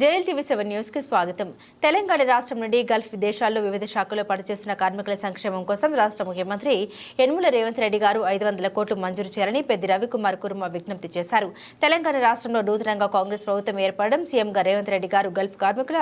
JLTV seven న్యూస్కి స్వాగతం. తెలంగాణ రాష్ట్రం నుండి గల్ఫ్ దేశాల్లో వివిధ శాఖల్లో పనిచేస్తున్న కార్మికుల సంక్షేమం కోసం రాష్ట్ర ముఖ్యమంత్రి యనుమల రేవంత్ రెడ్డి గారు ఐదు వందల కోట్లు మంజూరు చేయాలని పెద్ది రవికుమార్ కుర్మ విజ్ఞప్తి చేశారు. తెలంగాణ రాష్ట్రంలో నూతనంగా కాంగ్రెస్ ప్రభుత్వం ఏర్పడడం సీఎంగా రేవంత్ రెడ్డి గారు గల్ఫ్ కార్మికుల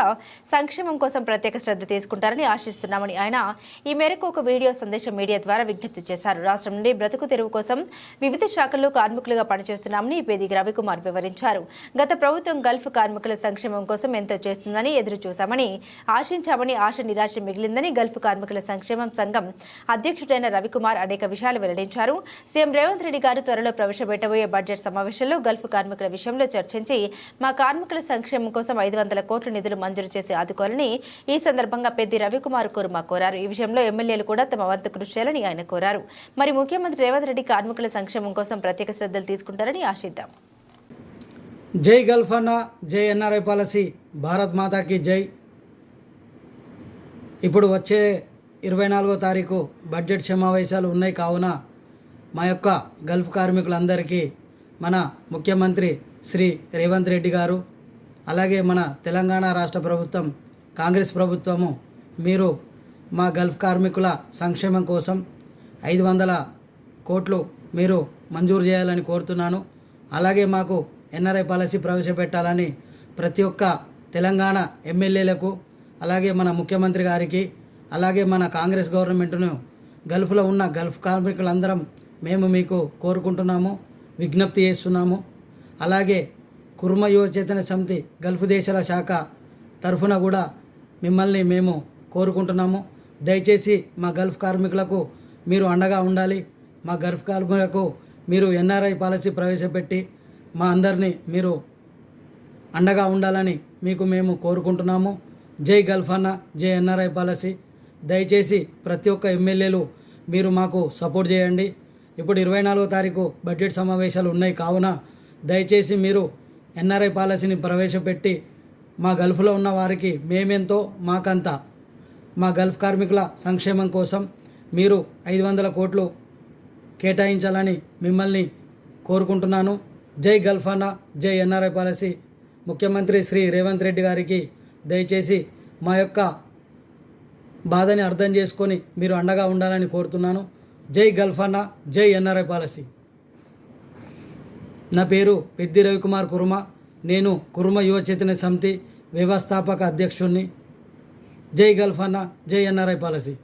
సంక్షేమం కోసం ప్రత్యేక శ్రద్ధ తీసుకుంటారని ఆశిస్తున్నామని ఆయన ఈ మేరకు ఒక వీడియో సందేశం మీడియా ద్వారా విజ్ఞప్తి చేశారు. రాష్ట్రం నుండి బ్రతుకు తెరువు కోసం వివిధ శాఖల్లో కార్మికులుగా పనిచేస్తున్నామని పెద్ది రవికుమార్ వివరించారు. గత ప్రభుత్వం గల్ఫ్ కార్మికుల సంక్షేమం కోసం ఎంతో చేస్తుందని ఎదురు చూశామని ఆశించామని ఆశ నిరాశ మిగిలిందని గల్ఫ్ కార్మికుల సంక్షేమం సంఘం అధ్యక్షుడైన రవికుమార్ అనేక విషయాలు వెల్లడించారు. సీఎం రేవంత్ రెడ్డి గారు త్వరలో ప్రవేశపెట్టబోయే బడ్జెట్ సమావేశంలో గల్ఫ్ కార్మికుల విషయంలో చర్చించి మా కార్మికుల సంక్షేమం కోసం ఐదు వందల కోట్ల నిధులు మంజూరు చేసి ఆదుకోవాలని ఈ సందర్భంగా పెద్ది రవికుమార్ కుర్మా కోరారు. ఈ విషయంలో ఎమ్మెల్యేలు కూడా తమ వంతు కృషి చేయాలని ఆయన కోరారు. మరి ముఖ్యమంత్రి రేవంత్ రెడ్డి కార్మికుల సంక్షేమం కోసం ప్రత్యేక శ్రద్ధలు తీసుకుంటారని ఆశిద్దాం. జై గల్ఫ్ అన్న జై ఎన్ఆర్ఐ పాలసీ భారత్ మాతాకి జై. ఇప్పుడు వచ్చే ఇరవై నాలుగో తారీఖు బడ్జెట్ సమావేశాలు ఉన్నాయి కావున మా యొక్క గల్ఫ్ కార్మికులందరికీ మన ముఖ్యమంత్రి శ్రీ రేవంత్ రెడ్డి గారు అలాగే మన తెలంగాణ రాష్ట్ర ప్రభుత్వం కాంగ్రెస్ ప్రభుత్వము మీరు మా గల్ఫ్ కార్మికుల సంక్షేమం కోసం ఐదు వందల కోట్లు మీరు మంజూరు చేయాలని కోరుతున్నాను. అలాగే మాకు ఎన్ఆర్ఐ పాలసీ ప్రవేశపెట్టాలని ప్రతి ఒక్క తెలంగాణ ఎమ్మెల్యేలకు అలాగే మన ముఖ్యమంత్రి గారికి అలాగే మన కాంగ్రెస్ గవర్నమెంట్ను గల్ఫ్లో ఉన్న గల్ఫ్ కార్మికులందరం మేము మీకు కోరుకుంటున్నాము విజ్ఞప్తి చేస్తున్నాము. అలాగే కుర్మ యువచేతన సమితి గల్ఫ్ దేశాల శాఖ తరఫున కూడా మిమ్మల్ని మేము కోరుకుంటున్నాము. దయచేసి మా గల్ఫ్ కార్మికులకు మీరు అండగా ఉండాలి. మా గల్ఫ్ కార్మికులకు మీరు ఎన్ఆర్ఐ పాలసీ ప్రవేశపెట్టి మా అందరినీ మీరు అండగా ఉండాలని మీకు మేము కోరుకుంటున్నాము. జై గల్ఫ్ అన్న జై ఎన్ఆర్ఐ పాలసీ. దయచేసి ప్రతి ఒక్క ఎమ్మెల్యేలు మీరు మాకు సపోర్ట్ చేయండి. ఇప్పుడు ఇరవై నాలుగో తారీఖు బడ్జెట్ సమావేశాలు ఉన్నాయి కావున దయచేసి మీరు ఎన్ఆర్ఐ పాలసీని ప్రవేశపెట్టి మా గల్ఫ్లో ఉన్న వారికి మేమెంతో మాకంత మా గల్ఫ్ కార్మికుల సంక్షేమం కోసం మీరు ఐదు వందల కోట్లు కేటాయించాలని మిమ్మల్ని కోరుకుంటున్నాను. జై గల్ఫానా జై ఎన్ఆర్ఐ పాలసీ. ముఖ్యమంత్రి శ్రీ రేవంత్ రెడ్డి గారికి దయచేసి మా యొక్క బాధని అర్థం చేసుకొని మీరు అండగా ఉండాలని కోరుతున్నాను. జై గల్ఫానా జై ఎన్ఆర్ఐ పాలసీ. నా పేరు పెద్ది రవికుమార్ కుర్మ. నేను కుర్మ యువ సమితి వ్యవస్థాపక అధ్యక్షుడిని జై గల్ఫానా జై ఎన్ఆర్ఐ పాలసీ.